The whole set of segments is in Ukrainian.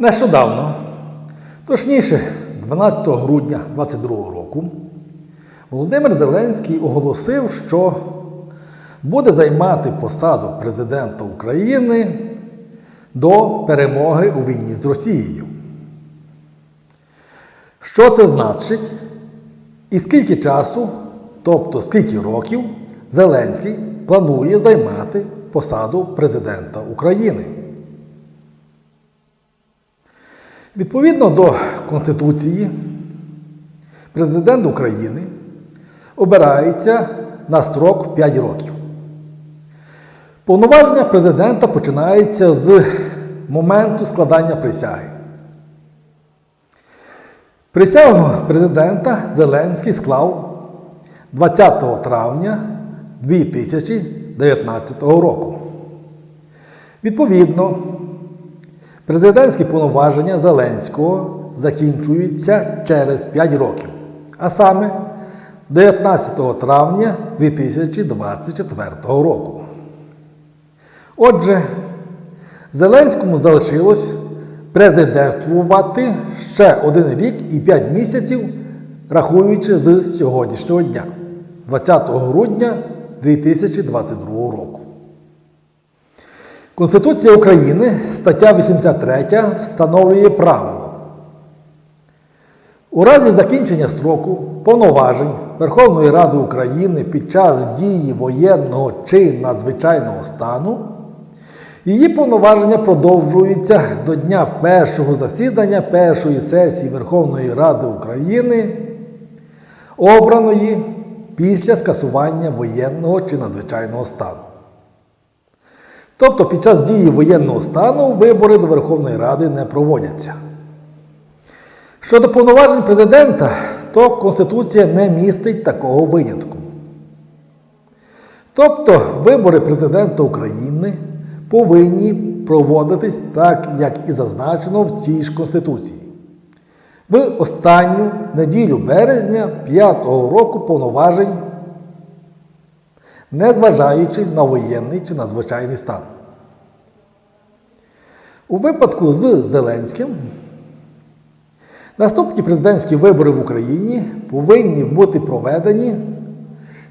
Нещодавно, точніше, 12 грудня 2022 року, Володимир Зеленський оголосив, що буде займати посаду президента України до перемоги у війні з Росією. Що це значить? І скільки часу, тобто скільки років, Зеленський планує займати посаду президента України? Відповідно до Конституції, президент України обирається на строк 5 років. Повноваження президента починаються з моменту складання присяги. Присягу президента Зеленський склав 20 травня 2019 року. Відповідно, президентські повноваження Зеленського закінчуються через 5 років, а саме 19 травня 2024 року. Отже, Зеленському залишилось президентствувати ще один рік і 5 місяців, рахуючи з сьогоднішнього дня, 20 грудня 2022 року. Конституція України, стаття 83, встановлює правило. У разі закінчення строку повноважень Верховної Ради України під час дії воєнного чи надзвичайного стану її повноваження продовжуються до дня першого засідання першої сесії Верховної Ради України, обраної після скасування воєнного чи надзвичайного стану. Тобто під час дії воєнного стану вибори до Верховної Ради не проводяться. Щодо повноважень президента, то Конституція не містить такого винятку. Тобто вибори президента України повинні проводитись так, як і зазначено в цій ж Конституції. В останню неділю березня 5-го року повноважень, незважаючи на воєнний чи надзвичайний стан. У випадку з Зеленським наступні президентські вибори в Україні повинні бути проведені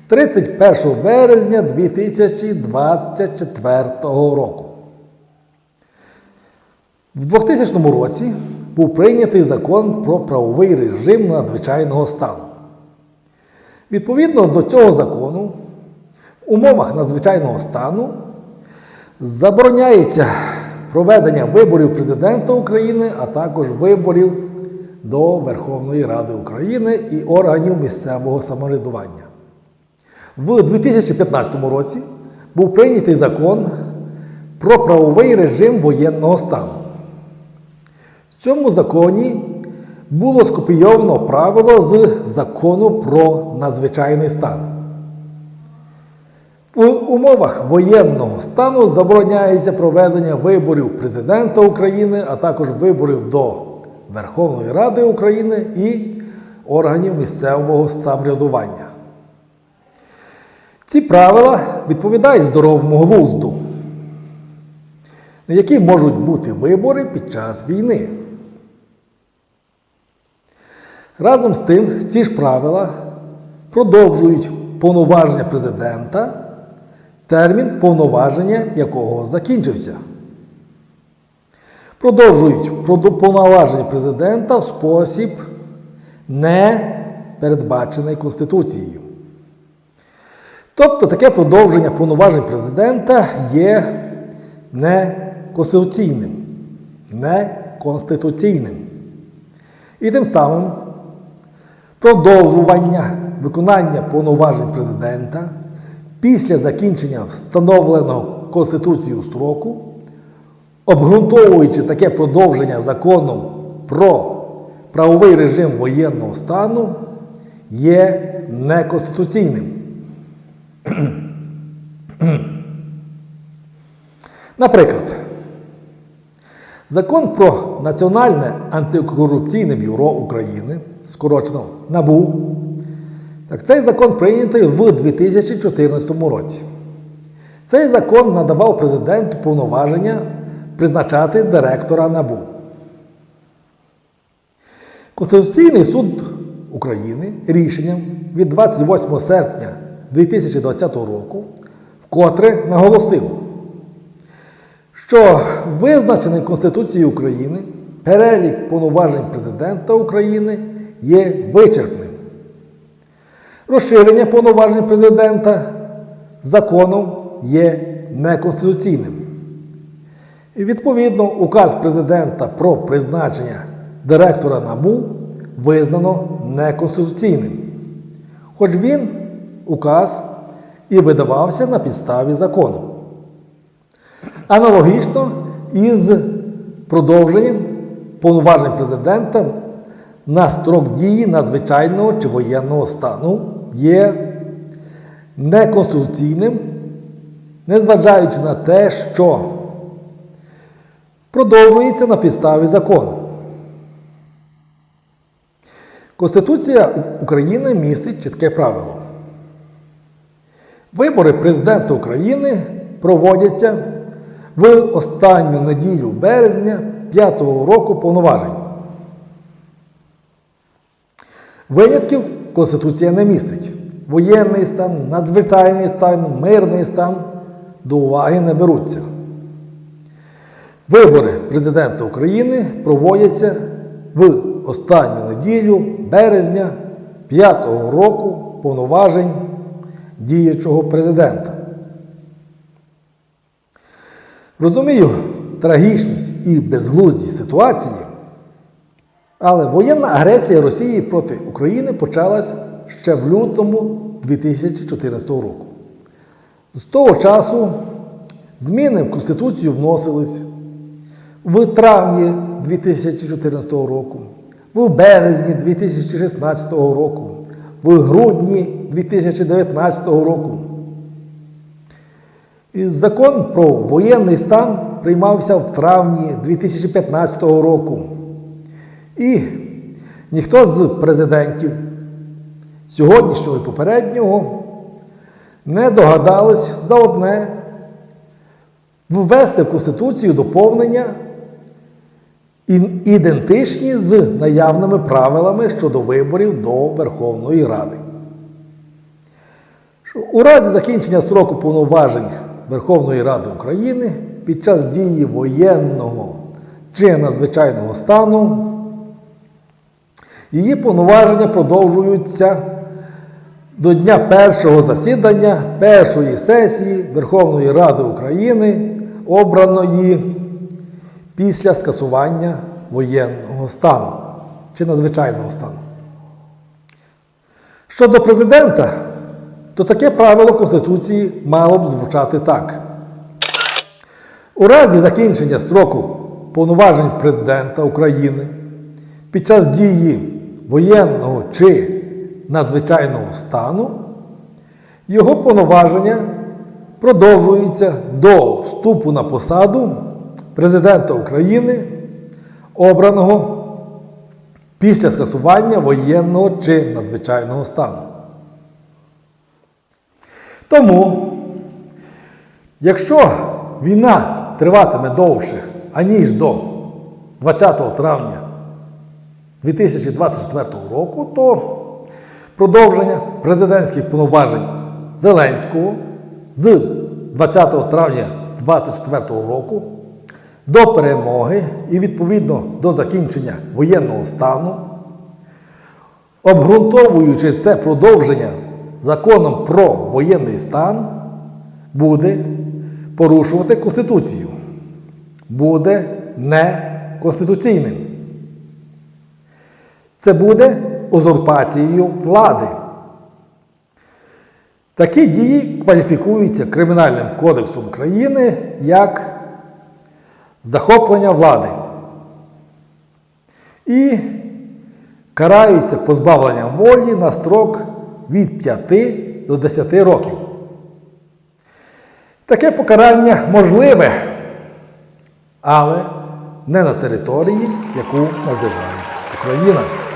31 березня 2024 року. В 2000 році був прийнятий закон про правовий режим надзвичайного стану. Відповідно до цього закону, умовах надзвичайного стану забороняється проведення виборів президента України, а також виборів до Верховної Ради України і органів місцевого самоврядування. В 2015 році був прийнятий закон про правовий режим воєнного стану. В цьому законі було скопійовано правило з закону про надзвичайний стан. В умовах воєнного стану забороняється проведення виборів президента України, а також виборів до Верховної Ради України і органів місцевого самоврядування. Ці правила відповідають здоровому глузду, які можуть бути вибори під час війни. Разом з тим, ці ж правила продовжують повноваження президента, термін повноваження якого закінчився. Продовжують повноваження президента в спосіб, не передбачений Конституцією. Тобто таке продовження повноважень президента є неконституційним. Неконституційним. І тим самим продовжування виконання повноважень президента після закінчення встановленого Конституцією строку, обґрунтовуючи таке продовження законом про правовий режим воєнного стану, є неконституційним. Наприклад, закон про Національне антикорупційне бюро України, скорочено НАБУ, так цей закон прийнятий в 2014 році. Цей закон надавав президенту повноваження призначати директора НАБУ. Конституційний суд України рішенням від 28 серпня 2020 року вкотре наголосив, що визначений Конституцією України перелік повноважень президента України є вичерпним. Розширення повноважень президента законом є неконституційним. І відповідно, указ президента про призначення директора НАБУ визнано неконституційним. Хоч він, указ, і видавався на підставі закону. Аналогічно із продовженням повноважень президента на строк дії надзвичайного чи воєнного стану є неконституційним, незважаючи на те, що продовжується на підставі закону. Конституція України містить чітке правило. Вибори президента України проводяться в останню неділю березня 5-го року повноважень. Винятків Конституція не містить. Воєнний стан, надзвичайний стан, мирний стан до уваги не беруться. Вибори президента України проводяться в останню неділю березня 5-го року повноважень діючого президента. Розумію трагічність і безглуздість ситуації, але воєнна агресія Росії проти України почалась ще в лютому 2014 року. З того часу зміни в Конституцію вносились в травні 2014 року, в березні 2016 року, в грудні 2019 року. І закон про воєнний стан приймався в травні 2015 року. І ніхто з президентів сьогоднішнього і попереднього не догадались за одне ввести в Конституцію доповнення ідентичні з наявними правилами щодо виборів до Верховної Ради. У разі закінчення строку повноважень Верховної Ради України під час дії воєнного чи надзвичайного стану її повноваження продовжуються до дня першого засідання першої сесії Верховної Ради України, обраної після скасування воєнного стану чи надзвичайного стану. Щодо президента, то таке правило Конституції мало б звучати так. У разі закінчення строку повноважень президента України під час дії воєнного чи надзвичайного стану його повноваження продовжуються до вступу на посаду президента України, обраного після скасування воєнного чи надзвичайного стану. Тому, якщо війна триватиме довше, аніж до 20 травня 2024 року, то продовження президентських повноважень Зеленського з 20 травня 2024 року до перемоги і відповідно до закінчення воєнного стану, обґрунтовуючи це продовження законом про воєнний стан, буде порушувати Конституцію, буде неконституційним. Це буде узурпацією влади. Такі дії кваліфікуються Кримінальним кодексом України як захоплення влади і караються позбавленням волі на строк від 5 до 10 років. Таке покарання можливе, але не на території, яку називають Україна.